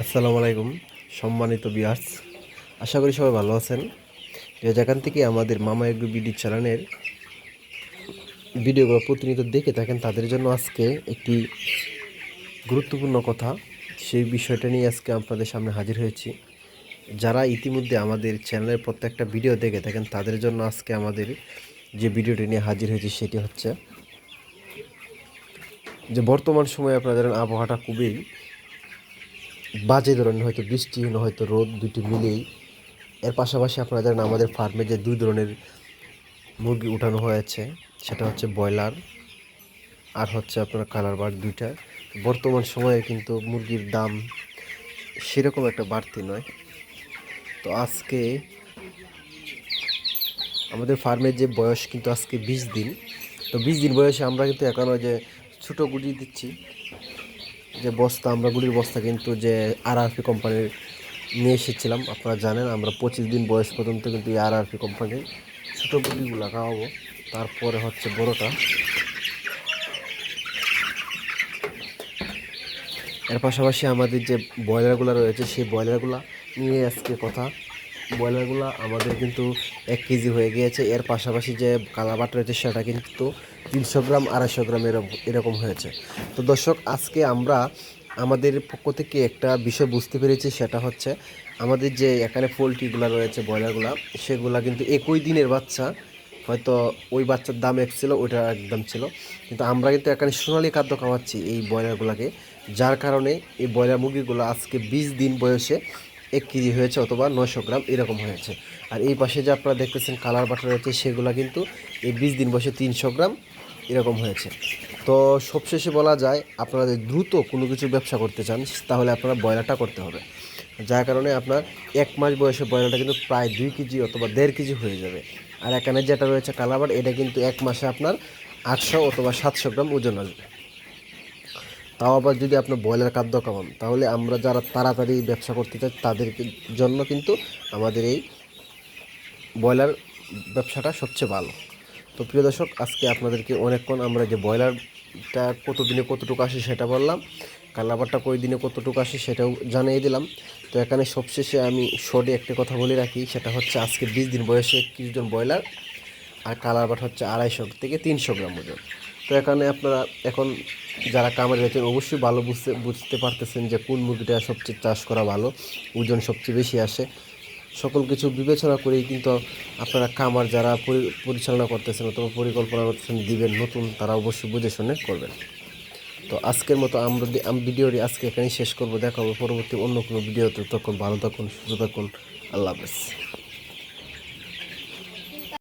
আসসালামু আলাইকুম, সম্মানিত বিয়ার্স আশা করি সবাই ভালো আছেন। যে যেখান থেকে আমাদের মামা এগ্রো বিডি চ্যানেলের ভিডিওগুলো প্রতিনিয়ত দেখে থাকেন, তাদের জন্য আজকে একটি গুরুত্বপূর্ণ কথা। সেই বিষয়টা নিয়ে আজকে আপনাদের সামনে হাজির হয়েছি। যারা ইতিমধ্যে আমাদের চ্যানেলের প্রত্যেকটা ভিডিও দেখে থাকেন, তাদের জন্য আজকে আমাদের যে ভিডিওটি নিয়ে হাজির হয়েছে, সেটি হচ্ছে যে বর্তমান সময়ে আপনারা জানেন, আবহাওয়াটা খুবই বাজে ধরনের হয়তো বৃষ্টি, না হয়তো রোদ দুটি মিলেই। এর পাশাপাশি আপনারা জানেন আমাদের ফার্মে যে দুই ধরনের মুরগি উঠানো হয়েছে, সেটা হচ্ছে ব্রয়লার আর হচ্ছে আপনার কালার বার্ড দুইটা। বর্তমান সময়ে কিন্তু মুরগির দাম সেরকম একটা বাড়তি নয়। তো আজকে আমাদের ফার্মের যে বয়স কিন্তু আজকে বিশ দিন, তো বিশ দিন বয়সে আমরা কিন্তু এখনও যে ছোটো গুটি দিচ্ছি যে বস্তা, আমরা গুলির বস্তা কিন্তু যে আর আরপি কোম্পানির নিয়ে এসেছিলাম, আপনারা জানেন, আমরা পঁচিশ দিন বয়স পর্যন্ত কিন্তু এই আর আরপি কোম্পানির ছোটো গুলিগুলো খাওয়াবো। তারপরে হচ্ছে বড়োটা। এর পাশাপাশি আমাদের যে ব্রয়লারগুলো রয়েছে, সেই ব্রয়লারগুলো নিয়ে আজকে কথা ব্রয়লারগুলো আমাদের কিন্তু এক কেজি হয়ে গিয়েছে। এর পাশাপাশি যে কালাবাট রয়েছে, সেটা কিন্তু তিনশো গ্রাম, আড়াইশো গ্রাম এরকম এরকম হয়েছে। তো দর্শক, আজকে আমরা আমাদের পক্ষ থেকে একটা বিষয় বুঝতে পেরেছি, সেটা হচ্ছে আমাদের যে এখানে পোলট্রিগুলো রয়েছে, ব্রয়লারগুলো, সেগুলো কিন্তু একই দিনের বাচ্চা। হয়তো ওই বাচ্চার দাম এক ছিল, ওইটা একদম ছিল। কিন্তু আমরা কিন্তু এখানে সোনালি খাদ্য খাওয়াচ্ছি এই ব্রয়লারগুলোকে, যার কারণে এই ব্রয়লার মুরগিগুলো আজকে বিশ দিন বয়সে এক কেজি হয়েছে অথবা নশো গ্রাম এরকম হয়েছে। আর এই পাশে যে আপনারা দেখতেছেন কালার বাটার রয়েছে, সেগুলো কিন্তু এই বিশ দিন বয়সে তিনশো গ্রাম এরকম হয়েছে। তো সবশেষে বলা যায়, আপনারা যদি দ্রুত কোনো কিছু ব্যবসা করতে চান, তাহলে আপনারা ব্রয়লারটা করতে হবে। যার কারণে আপনার এক মাস বয়সে ব্রয়লারটা কিন্তু প্রায় দুই কেজি অথবা দেড় কেজি হয়ে যাবে। আর এখানে যেটা রয়েছে কালাবার এটা কিন্তু এক মাসে আপনার আটশো অথবা সাতশো গ্রাম ওজন আসবে। তাও আবার যদি আপনি ব্রয়লার খাদ্য খাওয়ান, তাহলে আমরা যারা তাড়াতাড়ি ব্যবসা করতে চাই, তাদের জন্য কিন্তু আমাদের এই ব্রয়লার ব্যবসাটা সবচেয়ে ভালো। তো প্রিয় দর্শক, আজকে আপনাদেরকে অনেকক্ষণ আমরা যে ব্রয়লারটা কত দিনে কতটুকু আসে সেটা বললাম কালাবারটা কই দিনে কতটুকু আসে সেটাও জানিয়ে দিলাম। তো এখানে সবশেষে আমি শর্টে একটা কথা বলে রাখি, সেটা হচ্ছে আজকে বিশ দিন বয়সে একত্রিশ জন ব্রয়লার আর কালার বাট হচ্ছে আড়াইশো থেকে তিনশো গ্রাম ওজন। তো এখানে আপনারা এখন যারা কামারি রয়েছেন, অবশ্যই ভালো বুঝতে বুঝতে পারতেছেন যে কোন মুরগিটা সবচেয়ে চাষ করা ভালো, ওজন সবচেয়ে বেশি আসে। সকল কিছু বিবেচনা করেই কিন্তু আপনারা কামার যারা পরি- পরিচালনা করতেছেন অথবা পরিকল্পনা করতেছেন দিবেন নতুন, তারা অবশ্যই বুঝে শুনে করবেন। তো আজকের মতো আমরা ভিডিওটি আজকে এখানেই শেষ করব। দেখা হবে পরবর্তী অন্য কোনো ভিডিওতে। তখন ভালো থাকুন, সুস্থ থাকুন। আল্লাহ হাফেজ।